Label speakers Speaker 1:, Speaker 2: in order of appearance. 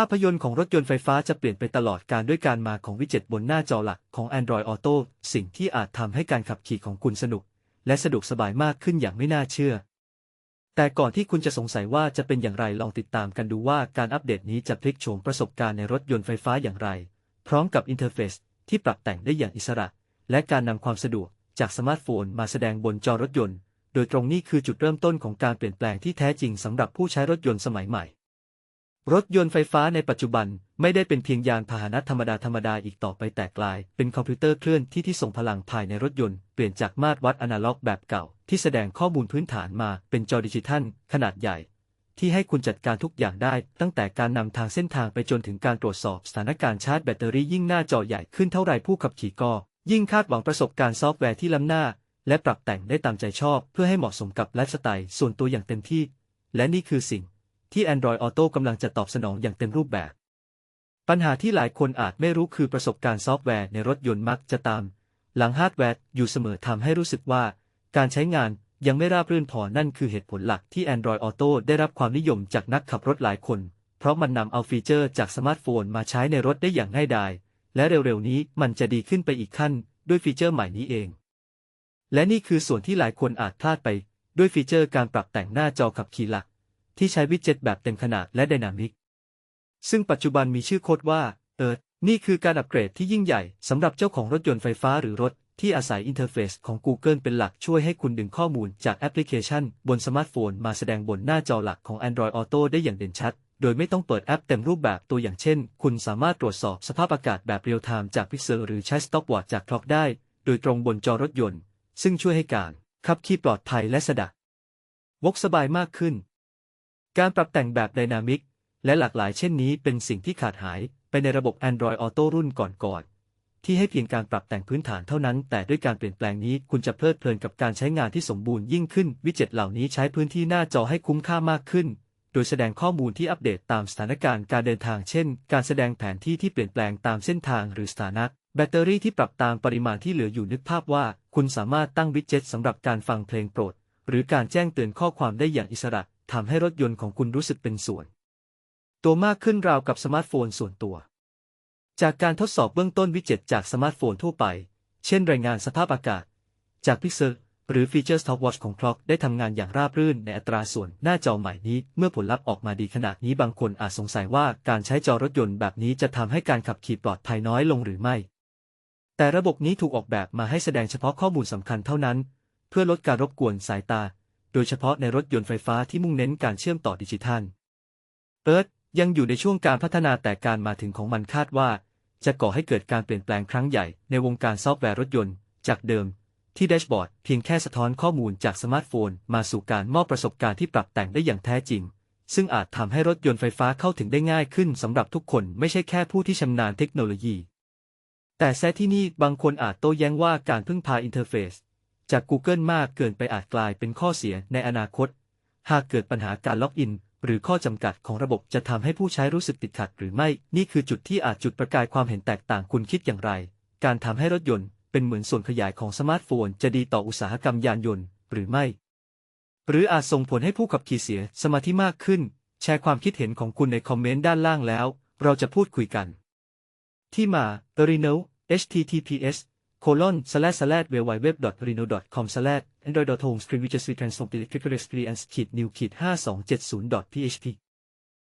Speaker 1: ภาพยนตร์ของรถยนต์ไฟฟ้าจะเปลี่ยนไปตลอดการด้วยการมาของวิดเจ็ตบนหน้าจอหลักของ Android Auto สิ่งที่อาจทำให้การขับขี่ของคุณสนุก และสะดวกสบายมากขึ้นอย่างไม่น่าเชื่อ แต่ก่อนที่คุณจะสงสัยว่าจะเป็นอย่างไรลองติดตามกันดูว่าการอัปเดตนี้จะพลิกโฉมประสบการณ์ในรถยนต์ไฟฟ้าอย่างไร พร้อมกับอินเทอร์เฟซที่ปรับแต่งได้อย่างอิสระ และการนำความสะดวกจากสมาร์ทโฟนมาแสดงบนจอรถยนต์ โดยตรงนี้คือจุดเริ่มต้นของการเปลี่ยนแปลงที่แท้จริงสำหรับผู้ใช้รถยนต์สมัยใหม่ รถยนต์ไฟฟ้าในปัจจุบันไม่ได้เป็นเพียงยานพาหนะธรรมดาธรรมดาอีกต่อไปแต่กลาย เป็นคอมพิวเตอร์เคลื่อนที่ที่ส่งพลังภายในรถยนต์เปลี่ยนจากมาตรวัดอนาล็อกแบบเก่า ที่แสดงข้อมูลพื้นฐานมาเป็นจอดิจิทัล ขนาดใหญ่ ที่ให้คุณจัดการทุกอย่างได้ ตั้งแต่การนำทางเส้นทางไปจนถึงการตรวจสอบสถานการณ์ชาร์จแบตเตอรี่ยิ่งหน้าจอใหญ่ขึ้นเท่าไรผู้ขับขี่ก็ยิ่งคาดหวังประสบการณ์ซอฟต์แวร์ที่ล้ำหน้า และปรับแต่งได้ตามใจชอบ เพื่อให้เหมาะสมกับไลฟ์สไตล์ส่วนตัวอย่างเต็มที่ และนี่คือสิ่ง ที่ Android Auto กำลังจะตอบสนองอย่างเต็มรูปแบบ ปัญหาที่หลายคนอาจไม่รู้คือประสบการณ์ซอฟต์แวร์ในรถยนต์มักจะตาม หลังฮาร์ดแวร์อยู่เสมอทำให้รู้สึกว่า การใช้งานยังไม่ราบรื่นพอนั่นคือเหตุผลหลักที่ Android Auto ได้รับความนิยมจากนักขับรถหลายคน เพราะมันนำเอาฟีเจอร์จากสมาร์ทโฟนมาใช้ในรถได้อย่างง่ายดาย และเร็วๆนี้มันจะดีขึ้นไปอีกขั้นด้วยฟีเจอร์ใหม่นี้เอง และนี่คือส่วนที่หลายคนอาจพลาดไป ด้วยฟีเจอร์การปรับแต่งหน้าจอขับขี่หลัก ที่ใช้วิดเจ็ตแบบเต็มขนาดและไดนามิก ซึ่งปัจจุบันมีชื่อโค้ดว่า Earth นี่คือการอัปเกรดที่ยิ่งใหญ่สำหรับเจ้าของรถยนต์ไฟฟ้าหรือรถที่อาศัยอินเทอร์เฟซของ Google เป็นหลักช่วยให้คุณดึงข้อมูลจากแอปพลิเคชัน บนสมาร์ทโฟนมาแสดงบนหน้าจอหลักของ Android Auto ได้อย่างเด่นชัด โดยไม่ต้องเปิดแอปเต็มรูปแบบตัวอย่างเช่น คุณสามารถตรวจสอบสภาพอากาศแบบเรียลไทม์จาก Pixel หรือใช้ Stopwatch จาก Clock ได้ โดยตรงบนจอรถยนต์ ซึ่งช่วยให้การขับขี่ปลอดภัยและสะดวกสบายมากขึ้น การปรับแต่งแบบไดนามิกและหลากหลายเช่นนี้เป็นสิ่งที่ขาดหายไปในระบบ Android Auto รุ่นก่อนๆที่ให้เพียงการปรับแต่งพื้นฐานเท่านั้น แต่ด้วยการเปลี่ยนแปลงนี้คุณจะเพลิดเพลินกับการใช้งานที่สมบูรณ์ยิ่งขึ้น วิดเจ็ตเหล่านี้ใช้พื้นที่หน้าจอให้คุ้มค่ามากขึ้น โดยแสดงข้อมูลที่อัปเดตตามสถานการณ์การเดินทาง เช่น การแสดงแผนที่ที่เปลี่ยนแปลงตามเส้นทางหรือสถานะแบตเตอรี่ที่ปรับตามปริมาณที่เหลืออยู่นึกภาพว่า คุณสามารถตั้งวิดเจ็ตสำหรับการฟังเพลงโปรด หรือการแจ้งเตือนข้อความได้อย่างอิสระ ทำให้รถยนต์ของคุณรู้สึกเป็นส่วน ตัวมากขึ้นราวกับสมาร์ทโฟนส่วนตัว จากการทดสอบเบื้องต้นวิจ็ตจากสมาร์ทโฟนทั่วไป เช่นรายงานสภาพอากาศ จาก Pixel หรือฟีเจอร์ Stopwatch ของ Clock ได้ทำงานอย่างราบรื่นในอัตราส่วนหน้าจอใหม่นี้ เมื่อผลลัพธ์ออกมาดีขนาดนี้บางคนอาจสงสัยว่าการใช้จอรถยนต์แบบนี้จะทำให้การขับขี่ปลอดภัยน้อยลงหรือไม่ แต่ระบบนี้ถูกออกแบบมาให้แสดงเฉพาะข้อมูลสำคัญเท่านั้น เพื่อลดการรบกวนสายตา โดยเฉพาะในรถยนต์ไฟฟ้าที่มุ่งเน้นการเชื่อมต่อดิจิทัลเอิร์ธยังอยู่ในช่วงการพัฒนาแต่การมาถึงของมันคาดว่า จะก่อให้เกิดการเปลี่ยนแปลงครั้งใหญ่ในวงการซอฟต์แวร์รถยนต์ จากเดิม ที่แดชบอร์ดเพียงแค่สะท้อนข้อมูลจากสมาร์ทโฟน มาสู่การมอบประสบการณ์ที่ปรับแต่งได้อย่างแท้จริง ซึ่งอาจทำให้รถยนต์ไฟฟ้าเข้าถึงได้ง่ายขึ้นสำหรับทุกคนไม่ใช่แค่ผู้ที่ชำนาญเทคโนโลยี แต่แท้ที่นี่บางคนอาจโต้แย้งว่าการพึ่งพาอินเทอร์เฟซ จาก Google มากเกินไปอาจกลายเป็นข้อเสียในอนาคต หากเกิดปัญหาการล็อกอิน หรือข้อจำกัดของระบบจะทำให้ผู้ใช้รู้สึกติดขัดหรือไม่ นี่คือจุดที่อาจจุดประกายความเห็นแตกต่างคุณคิดอย่างไร การทำให้รถยนต์เป็นเหมือนส่วนขยายของสมาร์ทโฟน จะดีต่ออุตสาหกรรมยานยนต์ หรือไม่ หรืออาจส่งผลให้ผู้ขับขี่เสียสมาธิมากขึ้น แชร์ความคิดเห็นของคุณในคอมเมนต์ด้านล่างแล้ว เราจะพูดคุยกัน ที่มา r e n o https colon slash slash www.reno.com slash android.home screen widgets transform electrical experience kit new kit 5270.php